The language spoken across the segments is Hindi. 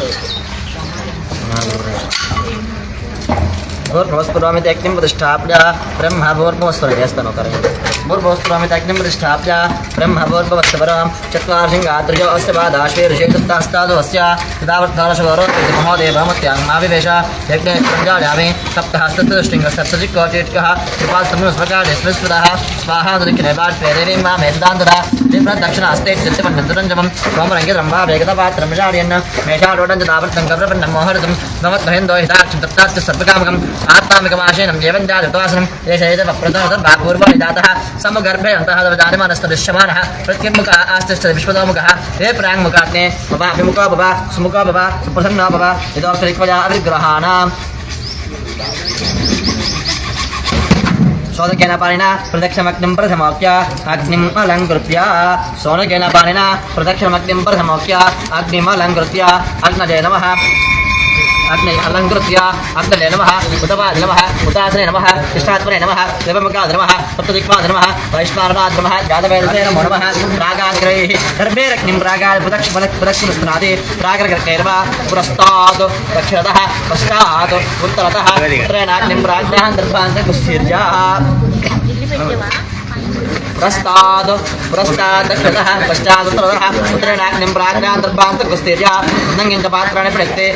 Ah, अग्निं प्रतिष्ठाप्य ब्रह्म भूर्भुवस्वर यस्तनो करेंगे भूर्भुवस्पुरामिति अग्निं प्रतिष्ठाप्य ब्रह्म भूर्भुवस्वरं चत्वारसिंहात्रियो अस्य पादाश्वे ऋषेक्तस्तादु अस्य तदावर्तारशवरो महोदेवमत्याङ्माविवेश यज्ञे प्रञ्जायामि सप्तहस्तदृष्टिङ्गस्तप्तजिक्कोटिट्कः कृपास्तमुस्वकाले स्मृस्मृतः स्वाहा दुरिकिनेवाट्वे देवीं मा मेदान्तरा दक्षिणास्ते चित्तमन्नतुरञ्जमं सोमरङ्गिरम्भा वेगतपात्रं विचार्यन् मेषालोडञ्च तावृत्तं गव्रपण्डं मोहरतं नमद्महेन्दो हिताक्षं तप्तास्य सर्वकामकम्। आत्मामिकमाशेनं जीवञ्जातवासनं एष एतत्पूर्वनिजातः समगर्भे अन्तः जायमानस्तदृश्यमानः प्रत्यङ्मुखः आस्तिष्ठति विश्वतोमुखः हे प्राङ्मुखाग्ने बवा अभिमुखो बवा सुमुखो बवा सुप्रसन्नो बवा यदोक्तरिक्वया अविग्रहाणाम् शोधकेन पाणिना प्रथमोक्य अग्निम् अलङ्कृत्य शोधकेन पाणिना प्रथमोक्य अग्निम् अग्नजय नमः अग्नि अलङ्कृत्य अग्नले नमः उतपाद नमः उतासने नमः कृष्णात्मने नमः देवमुखाद नमः, सप्तदिक्पाद नमः वैश्वानराद नमः, जातवेदसे नमो नमः, रागाग्रैः गर्भेरग्निं रागाय प्रदक्ष प्रदक्षिणस्नादि रागरगर्के नमः, पुरस्तात् दक्षिणतः, पश्चात् उत्तरतः उत्तरेणाग्निं राज्ञः दर्भान्तकुस्तीर्याः पुरस्तात् पुरस्तात् दक्षतः पश्चात् उत्तरतः उत्तरेणाग्निं प्राज्ञान्तर्भान्तकुस्तीर्या नङ्गिन्तपात्राणि प्रयत्ते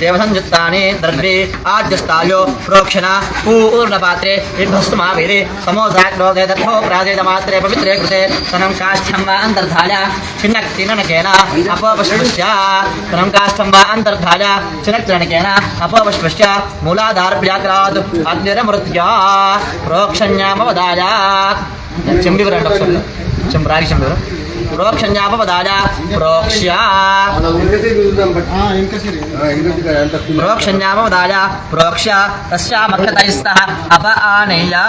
దేవసంయుక్తాని ద్రవ్యే ఆద్యస్థాయో ప్రోక్షణ పూర్ణపాత్రే విభస్మావేరే సమోసాగ్రోదే దత్తో ప్రాజేదమాత్రే పవిత్రే కృతే సనం కాష్టం వా అంతర్ధాయ చిన్నక్తినకేన అపోపశ్వశ్య సనం కాష్టం వా అంతర్ధాయ చిన్నక్తినకేన అపోపశ్వశ్య మూలాధారభ్యాగ్రాద్ అగ్నిరమృత్యా ప్రోక్షణ్యామవదాయాత్ చెంబివరండి ఒకసారి చెంబు రాగి చెంబివరం प्रोक्षापदाजा प्रोक्ष्या। प्रोक्षापदाजा प्रोक्ष्या। तस्यामक्षतैस्तः अप आनेया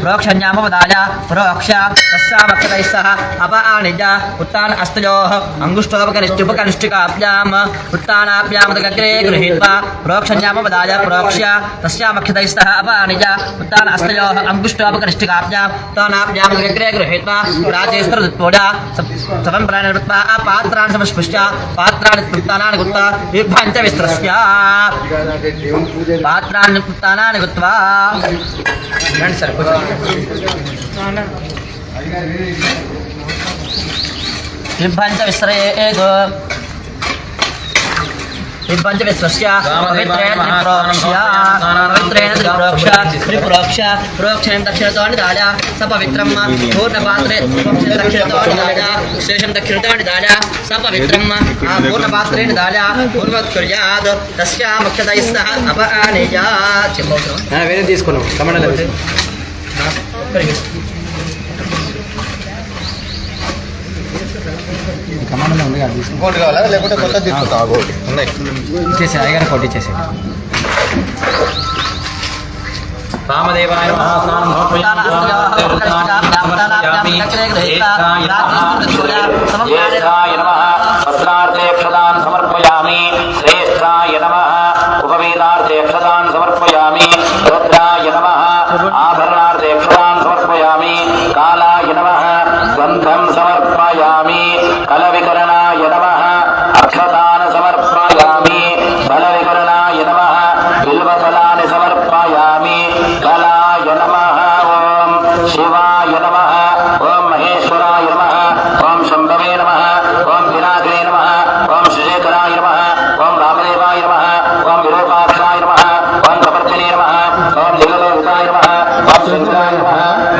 प्रोक्षापदाजा प्रोक्ष्या। तस्यामक्षतैस्तः अप आनेया उत्तान अस्तयोः अङ्गुष्ठोपकनिष्ठुपकनिष्ठिकाभ्याम् उत्तानाभ्यामदग्रे गृहीत्वा प्रोक्षापदाजा प्रोक्ष्या। तस्यामक्षतैस्तः अप आनेया उत्तान अस्तयोः अङ्गुष्ठोपकनिष्ठिकाभ्याम् उत्तानाभ्यामदग्रे गृहीत्वा प्राचेस्तरदत्तोडा సవం ప్రాణవృత్త పాత్రాన్ని సమస్పృష్ట పాత్రాన్ని వృత్తానాన్ని గుర్త విభ్రంచ విస్తృస్య పాత్రాన్ని వృత్తానాన్ని గుర్త్వా సార్ విభ్రంచ విస్రయేదు విభ్రాంచ విశ్వస్య పవిత్రేణ త్రిప్రోక్ష్య పవిత్రేణ త్రిప్రోక్ష త్రిప్రోక్ష ప్రోక్షణం దక్షిణతోని దాయ స పవిత్రమ్మ పూర్ణపాత్రే దక్షిణతోని దాయ శేషం దక్షిణతోని దాయ స పవిత్రమ్మ ఆ పూర్ణపాత్రేణ దాయ పూర్వత్కుర్యాద్ తస్యా ముఖ్యతైः సహ అప ఆనేయ చెప్పవసరం వేరే తీసుకున్నాం కమండలం కమండలం ఉంది కదా తీసుకున్నాం ఇంకోటి కావాలా? లేకుంటే కొత్త తీసుకుంటావా ఇంకోటి ఉన్నాయి. ఇచ్చేసి అయ్యగారు కొట్టి ఇచ్చేసి రామదేవాయ సమర్పయామి సమర్పయామి శ్రేష్ఠాయ నమ ఉపవేదార్థేక్షదాన్ సమర్పయామి రుద్రాయ నమ ఆభరణార్థేక్షదాన్ సమర్పయామి కాలాయ నమ గంధం సమర్పయామి.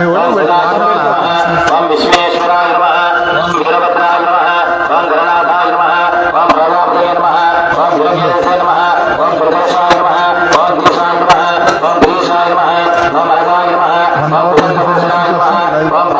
Hey, what Allahumma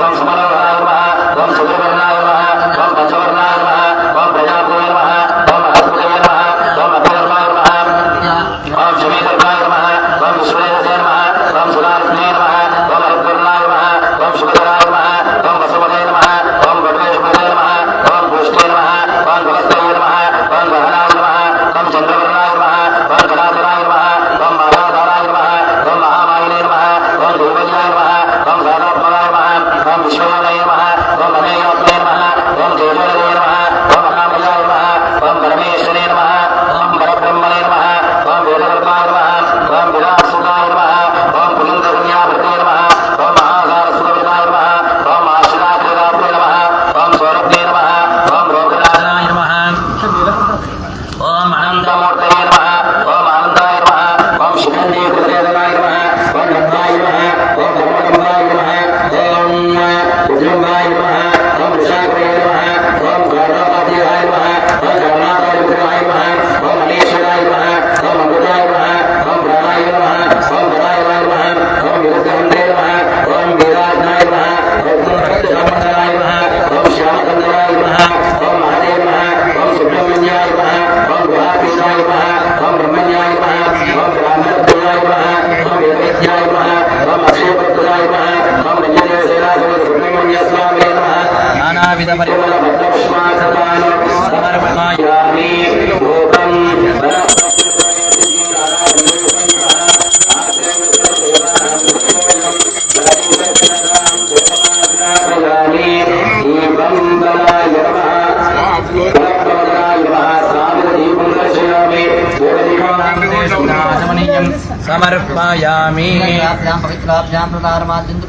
ধ্বংস করো ধ্বংস করো বান্দা মর্দাইয়ের মা ও বান্দা কম শিখান नानाविधपरिमलभद्रक्ष्मासपानो समर्पयामि स्नायामि पवित्राभ्यां प्रदारमाद्यं